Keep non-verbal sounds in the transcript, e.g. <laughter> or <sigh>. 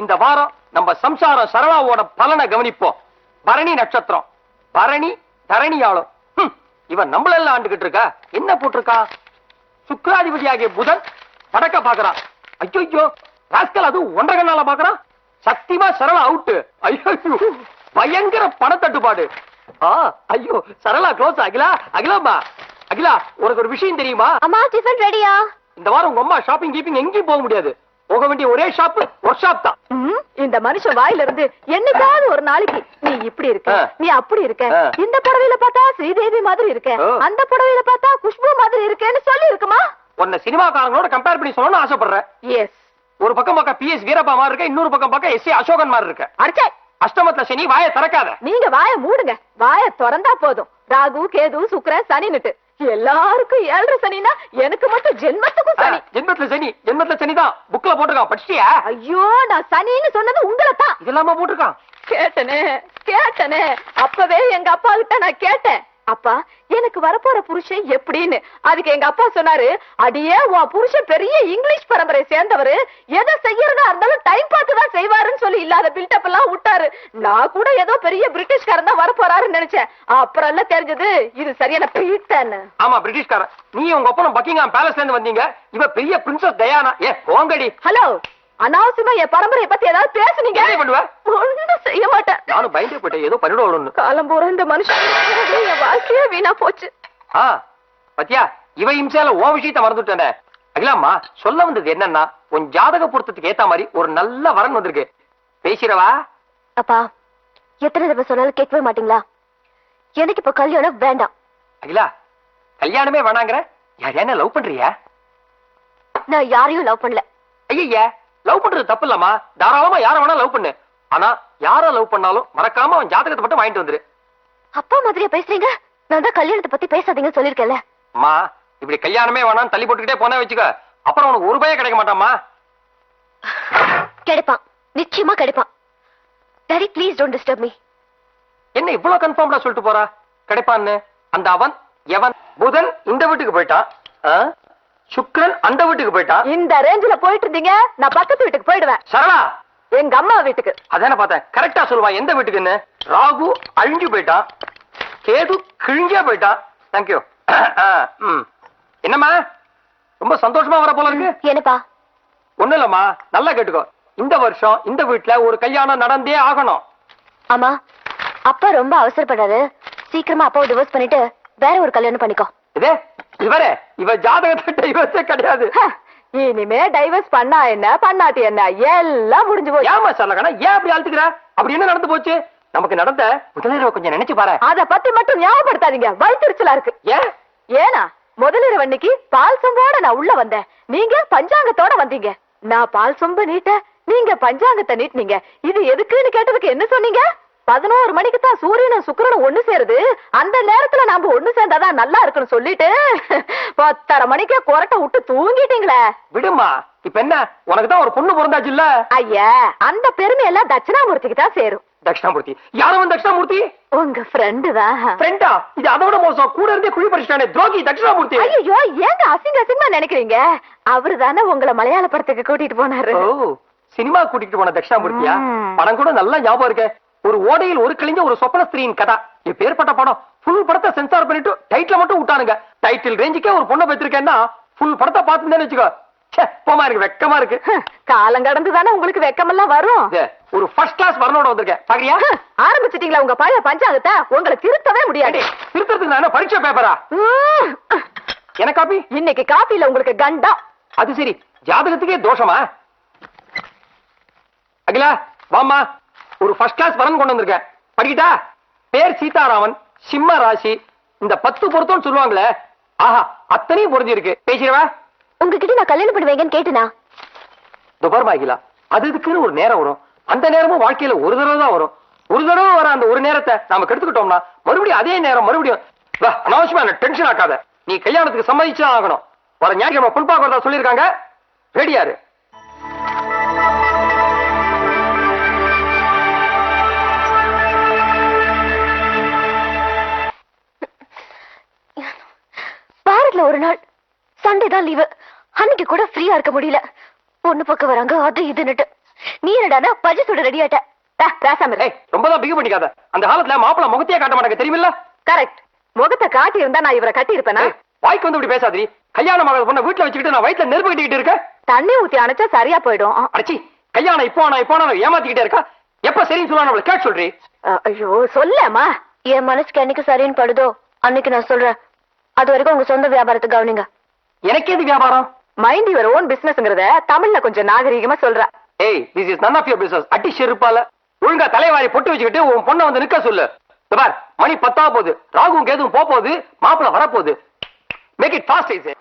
இந்த வாரம் நம்ம சம்சாரம் சரளாவோட பலனை கவனிப்போம். பரணி நட்சத்திரம். பரணி தரணியாளும். ஹம், இவன் நம்மளெல்லாம் ஆண்டுகிட்டு இருக்கா? என்ன போட்டிருக்கா? சுக்ராதிபதி ஆகிய புதன் படக்க பாக்குறான். ஐயோ ராஸ்கல் அது ஒன்றரை கண்ணால பாக்குறான்? சத்தியமா சரளா அவுட் ஐயோ பயங்கர பணத்தட்டுப்பாடு. ஆ ஐயோ சரளா க்ளோஸ் அகிலா அகிலாம்மா அகிலா உனக்கு ஒரு விஷயம் தெரியுமா? அம்மா டிஃபன் ரெடியா இந்த வாரம் உங்க அம்மா ஷாப்பிங் கீப்பிங் எங்கேயும் போக முடியாது. போக வேண்டிய ஒரே ஷாப் ஒர்க் ஷாப் தான். இந்த மனுஷன் வாயில இருந்து என்னைக்காவது ஒரு நாளைக்கு நீ இப்படி இருக்க. நீ அப்படி இருக்க. இந்த புடவையில பார்த்தா ஸ்ரீதேவி மாதிரி இருக்க. அந்த புடவையில பார்த்தா குஷ்பு மாதிரி இருக்கேன்னு சொல்லி இருக்குமா உன்னை சினிமாக்காரங்களோட கம்பேர் பண்ணி சொல்லணும்னு ஆசைப்படுறேன். எஸ் ஒரு பக்கம் பக்கம் பி எஸ் வீரப்பா மாதிரி இருக்க இன்னொரு பக்கம் பக்கம் எஸ் ஏ அசோகன் மாதிரி இருக்க. அடிச்சே. அஷ்டமத்துல சனி வாயை திறக்காத. நீங்க வாய மூடுங்க. வாய திறந்தா போதும். ராகு கேது சுக்கிரன் சனின்னுட்டு எல்லாருக்கும் ஏழரை சனினா எனக்கு மட்டும் ஜென்மத்துக்கும் சனி. ஜென்மத்துல சனி ஜென்மத்துல சனி தான் புக்ல போட்டிருக்கான் படிச்சிட்டியா? ஐயோ நான் சனின்னு சொன்னது உங்களை தான் இதெல்லாம போட்டிருக்கான்? கேட்டனே கேட்டனே. அப்பவே எங்க அப்பா கிட்ட நான் கேட்டேன். அப்பா எனக்கு வரப்போற புருஷன் எப்படின்னு? அதுக்கு எங்க அப்பா சொன்னாரு அடியே உன் புருஷன் பெரிய இங்கிலீஷ் பரம்பரை சேர்ந்தவரு. எதை செய்யறதா இருந்தாலும் டைம் பார்த்து தான் செய்வாருன்னு சொல்லி இல்லாத பில்டப் எல்லாம் விட்டாரு. நான் கூட ஏதோ பெரிய பிரிட்டிஷ்காரன் தான் வரப்போறாருன்னு நினைச்சேன். அப்புறம் எல்லாம் தெரிஞ்சது? இது சரியான பீட்டன்னு. ஆமா பிரிட்டிஷ்காரன். நீ உங்க அப்பனும் பக்கிங்ஹாம் பேலஸ்ல இருந்து வந்தீங்க. இவ பெரிய பிரின்சஸ் டயானா ஏ போங்கடி. ஹலோ அனாவசியமா என் பரம்பரையை பத்தி ஏதாவது பேசுனீங்க? ஒண்ணும் செய்ய மாட்டேன். நானும் பயந்தே போயிட்டேன். ஏதோ பண்ணிடுவோம்னு காலம் பூரா இந்த மனுஷன் என் வாழ்க்கையே வீணா போச்சு. ஆ பத்தியா? இவ இம்சையால ஓ விஷயத்த மறந்துட்டேனே. அகிலாம்மா சொல்ல வந்தது என்னன்னா உன் ஜாதக பொருத்தத்துக்கு ஏத்த மாதிரி ஒரு நல்ல வரன் வந்திருக்கு. பேசிடவா? அப்பா எத்தனை தடவை சொன்னாலும் கேட்கவே மாட்டீங்களா? எனக்கு இப்ப கல்யாணம் வேண்டாம். அகிலா கல்யாணமே வேணாங்கிற? யார் என்ன லவ் பண்றியா? நான் யாரையும் லவ் பண்ணல. ஐயா லவ் பண்றது தப்பு இல்லம்மா தாராளமா யார வேணா லவ் பண்ணு. ஆனா யார லவ் பண்ணாலும் மறக்காம அவன் ஜாதகத்தை மட்டும் வாங்கிட்டு வந்துரு. அப்பா மாதிரியா பேசுறீங்க? நான் தான் கல்யாணத்தை பத்தி பேசாதீங்கன்னு சொல்லிருக்கேன்ல அம்மா இப்படி கல்யாணமே வேணாம்னு தள்ளி போட்டுக்கிட்டே போனா வச்சுக்க. அப்புறம் உனக்கு ஒரு பயம் கிடைக்க மாட்டாம்மா. கிடைப்பான். நிச்சயமா கிடைப்பான். Daddy please don't disturb me என்ன இவ்வளவு கன்ஃபார்ம்டா சொல்லிட்டு போறா? கிடைப்பான்னு. அந்த அவன் எவன் புதன் இந்த வீட்டுக்கு போயிட்டான். ஆ? சுக்கிரன் அந்த வீட்டுக்கு போயிட்டான் இந்த ரேஞ்சில போயிட்டு இருந்தீங்க நான் பக்கத்து வீட்டுக்கு போயிடுவேன். சரளா! எங்க அம்மா வீட்டுக்கு. அதானே பார்த்தேன். கரெக்டா சொல்லுவான் எந்த வீட்டுக்குன்னு? ராகு அழிஞ்சு போயிட்டான் கேது கிழிஞ்சே போயிட்டான் <coughs> தேங்க்யூ என்னம்மா? ரொம்ப சந்தோஷமா வர போல இருக்கு. என்னப்பா? ஒண்ணும் இல்லம்மா. நல்லா கேட்டுக்கோ. இந்த வருஷம் இந்த வீட்டுல ஒரு கல்யாணம் நடந்தே ஆகணும். ஆமா அப்பா ரொம்ப அவசரப்படாரு சீக்கிரமா அப்பாவை டிவோர்ஸ் பண்ணிட்டு வேற ஒரு கல்யாணம் பண்ணிக்கோ. இதே இவரே இவ ஜாதகத்தை டைவர்ஸே கிடையாது. இனிமே டைவர்ஸ் பண்ணா என்ன பண்ணாட்டி என்ன எல்லாம் முடிஞ்சு போச்சு. ஏமா சொல்லக்கணா ஏன் அப்படி அழுத்துக்கிற? அப்படி என்ன நடந்து போச்சு? நமக்கு நடந்த முதலிரவை கொஞ்சம் நினைச்சு பாரு. அத பத்தி மட்டும் ஞாபகப்படுத்தாதீங்க வயிற்றுச்சலா இருக்கு. ஏன்? ஏனா முதலிரவு அன்னைக்கு பால் சொம்போட நான் உள்ள வந்தேன். நீங்க பஞ்சாங்கத்தோட வந்தீங்க. நான் பால் சொம்பு நீட்ட நீங்க பஞ்சாங்கத்தை நீட்டினீங்க. இது எதுக்குன்னு கேட்டதுக்கு என்ன சொன்னீங்க? பதினோரு மணிக்கு தான் சூரியனும் சுக்கிரனும் ஒண்ணு சேருது. அந்த நேரத்துல நாம ஒண்ணு சேர்ந்தாதான் நல்லா இருக்குன்னு சொல்லிட்டு பத்தரை மணிக்கே கொரட்டை விட்டு தூங்கிட்டீங்களே. விடுமா இப்ப என்ன? உனக்கு தான் ஒரு பொண்ணு பிறந்தாச்சு இல்ல ஐயா அந்த பெருமை எல்லாம் தட்சிணாமூர்த்திக்கு தான் சேரும். தட்சிணாமூர்த்தி. யாரவன் தட்சிணாமூர்த்தி? உங்க ஃப்ரெண்டு தான் ஃப்ரெண்டா இது அதோட மோசம். கூட இருந்தே குழி பறிச்சிட்டானே. துரோகி தட்சிணாமூர்த்தி. ஐயோ ஏங்க அசிங்க அசிங்கமா நினைக்கிறீங்க? அவரு தானே உங்களை மலையாள படத்துக்கு கூட்டிட்டு போனாரு. ஓ சினிமா கூட்டிட்டு போன தட்சிணாமூர்த்தியா. படம் கூட நல்லா ஞாபகம் இருக்கு. ஒரு ஓடையில் ஒரு கிழிஞ்ச ஒரு சொப்பன ஸ்திரீயின் கதா. பேர்பட்ட படம்? ஃபுல் படத்தை சென்சார் பண்ணிட்டு டைட்டில் மட்டும் விட்டானுங்க. டைட்டில் ரேஞ்சுக்கே ஒரு பொண்ணை பெற்றிருக்கேன்னா ஃபுல் படத்தை பார்த்துட்டேன்னு வச்சுக்கோ. ச்சே, போமா இருக்கு வெக்கமா இருக்கு. காலம் கடந்து தானே உங்களுக்கு வெக்கமெல்லாம் வரும். ஒரு ஃபர்ஸ்ட் கிளாஸ் வரனோட வந்திருக்கேன். பாக்குறியா? ஆரம்பிச்சிட்டீங்களா உங்க பழைய பஞ்சாங்கத்தை? உங்களை திருத்தவே முடியாது. திருத்தறதுக்கு நான் என்ன பரீட்சை பேப்பரா. எனக்கு காப்பி இன்னைக்கு காப்பில உங்களுக்கு கண்டம் அது சரி ஜாதகத்துக்கே தோஷமா? அகிலா வாம்மா. ஒரு ஃபர்ஸ்ட் கிளாஸ் வரன் கொண்டு வந்திருக்கேன். படிக்கிட்டா? பேர் சீதாராமன் சிம்ம ராசி. இந்த பத்து பொருத்தம்னு சொல்லுவாங்களே ஆஹா அத்தனையும் பொருந்திருக்கு பேசிடுவா? உங்ககிட்ட நான் கல்யாணம் பண்ணுவேங்கன்னு கேட்டுனா? துபர்மா அகிலா அது இதுக்குன்னு ஒரு நேரம் வரும். அந்த நேரமும் வாழ்க்கையில ஒரு தடவை தான் வரும். ஒரு தடவை வர அந்த ஒரு நேரத்தை நாம கெடுத்துக்கிட்டோம்னா மறுபடியும் அதே நேரம் மறுபடியும் அனாவசியமா என்ன டென்ஷன் ஆக்காத. நீ கல்யாணத்துக்கு சம்மதிச்சு தான் ஆகணும். வர ஞாயிற்றுக்கிழமை பொன் பார்க்கறதா சொல்லியிருக்காங்க? ரெடியாரு சண்டே தான் லீவு அன்னைக்கு கூட ஃப்ரீயா இருக்க முடியல. பொண்ணு பக்கம் வராங்க அது இதுன்னுட்டு. நீ என்னடானா பஜ்ஜி சுட ரெடி ஆயிட்ட. ரொம்ப தான் பிகு பண்ணிக்காத. அந்த காலத்துல மாப்பிள முகத்தையே காட்ட மாட்டாங்க தெரியுமில்ல? கரெக்ட் முகத்தை காட்டி இருந்தா நான் இவரை கட்டி இருப்பேனா? வாய்க்கு வந்து இப்படி பேசாதீ கல்யாணம் ஆகாத பொண்ணை வீட்டுல வச்சுக்கிட்டு நான் வயித்துல நெருப்பு கட்டிக்கிட்டு இருக்கேன். தண்ணி ஊத்தி அணைச்சா சரியா போயிடும். அடச்சி கல்யாணம் இப்போ நான் இப்போ நான் ஏமாத்திக்கிட்டே இருக்கா? எப்ப சரின்னு சொல்லுவா நம்மள கேட்டு சொல்றீ ஐயோ சொல்லேம்மா. என் மனசுக்கு என்னைக்கு சரின்னு படுதோ? அன்னைக்கு நான் சொல்றேன். அது வரைக்கும் உங்க சொந்த வியாபாரத்தை கவனிங்க. எனக்கு எது வியாபாரம்? மைண்ட் யுவர் ஓன் பிசினஸ்ங்கறத தமிழ்ல கொஞ்சம் நாகரிகமா சொல்ற. ஏய் this is none of your business. அட்டி செருப்பால. ஒழுங்கா தலைவாரி பொட்டு வச்சுக்கிட்டு உன் பொண்ணை வந்து நிக்க சொல்லு. பார் மணி பத்தா போகுது. ராகுவும் கேதுவும் போக போகுது. மாப்பிள வரப்போகுது. Make it fast